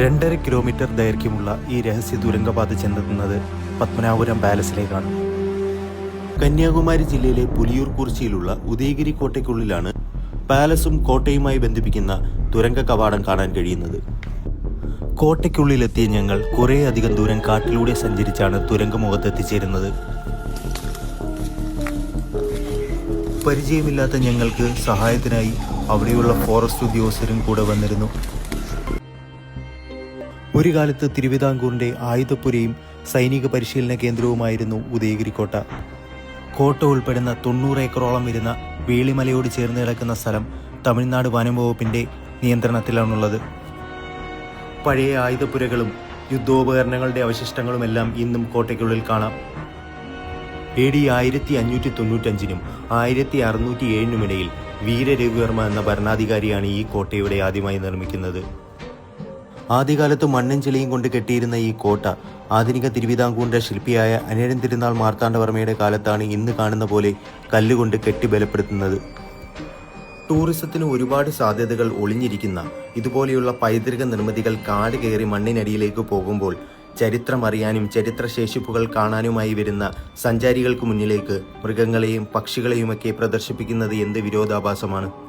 രണ്ടര കിലോമീറ്റർ ദൈർഘ്യമുള്ള ഈ രഹസ്യ തുരങ്കപാത ചെന്നെത്തുന്നത് പത്മനാഭപുരം പാലസിലേക്കാണ്. കന്യാകുമാരി ജില്ലയിലെ പുലിയൂർ കുറിച്ചിയിലുള്ള ഉദയഗിരി കോട്ടയ്ക്കുള്ളിലാണ് പാലസും കോട്ടയുമായി ബന്ധിപ്പിക്കുന്ന തുരങ്ക കവാടം കാണാൻ കഴിയുന്നത്. കോട്ടയ്ക്കുള്ളിലെത്തിയ ഞങ്ങൾ കുറേയധികം ദൂരം കാട്ടിലൂടെ സഞ്ചരിച്ചാണ് തുരങ്കമുഖത്ത് എത്തിച്ചേരുന്നത് പരിചയമില്ലാത്ത ഞങ്ങൾക്ക് സഹായത്തിനായി അവിടെയുള്ള ഫോറസ്റ്റ് ഉദ്യോഗസ്ഥരും കൂടെ വന്നിരുന്നു. ഒരു കാലത്ത് തിരുവിതാംകൂറിന്റെ ആയുധപ്പുരയും സൈനിക പരിശീലന കേന്ദ്രവുമായിരുന്നു ഉദയഗിരിക്കോട്ട. കോട്ട ഉൾപ്പെടുന്ന തൊണ്ണൂറ് ഏക്കറോളം വരുന്ന വേളിമലയോട് ചേർന്ന് കിടക്കുന്ന സ്ഥലം തമിഴ്നാട് വനം വകുപ്പിന്റെ നിയന്ത്രണത്തിലാണുള്ളത്. പഴയ ആയുധപ്പുരകളും യുദ്ധോപകരണങ്ങളുടെ അവശിഷ്ടങ്ങളുമെല്ലാം ഇന്നും കോട്ടയ്ക്കുള്ളിൽ കാണാം. എ ഡി ആയിരത്തി അഞ്ഞൂറ്റി തൊണ്ണൂറ്റഞ്ചിനും ആയിരത്തി അറുന്നൂറ്റി ഏഴിനുമിടയിൽ വീരരവിവർമ്മ എന്ന ഭരണാധികാരിയാണ് ഈ കോട്ടയുടെ ആദ്യമായി നിർമ്മിക്കുന്നത്. ആദ്യകാലത്ത് മണ്ണും ചെളിയും കൊണ്ട് കെട്ടിയിരുന്ന ഈ കോട്ട ആധുനിക തിരുവിതാംകൂറിന്റെ ശില്പിയായ അനേരൻ തിരുനാൾ മാർത്താണ്ഡവർമ്മയുടെ കാലത്താണ് ഇന്ന് കാണുന്ന പോലെ കല്ലുകൊണ്ട് കെട്ടി ബലപ്പെടുത്തുന്നത്. ടൂറിസത്തിന് ഒരുപാട് സാധ്യതകൾ ഒളിഞ്ഞിരിക്കുന്ന ഇതുപോലെയുള്ള പൈതൃക നിർമ്മിതികൾ കാട് കയറി മണ്ണിനടിയിലേക്ക് പോകുമ്പോൾ ചരിത്രം അറിയാനും ചരിത്രശേഷിപ്പുകൾ കാണാനുമായി വരുന്ന സഞ്ചാരികൾക്ക് മുന്നിലേക്ക് മൃഗങ്ങളെയും പക്ഷികളെയുമൊക്കെ പ്രദർശിപ്പിക്കുന്നത് എന്ത് വിരോധാഭാസമാണ്?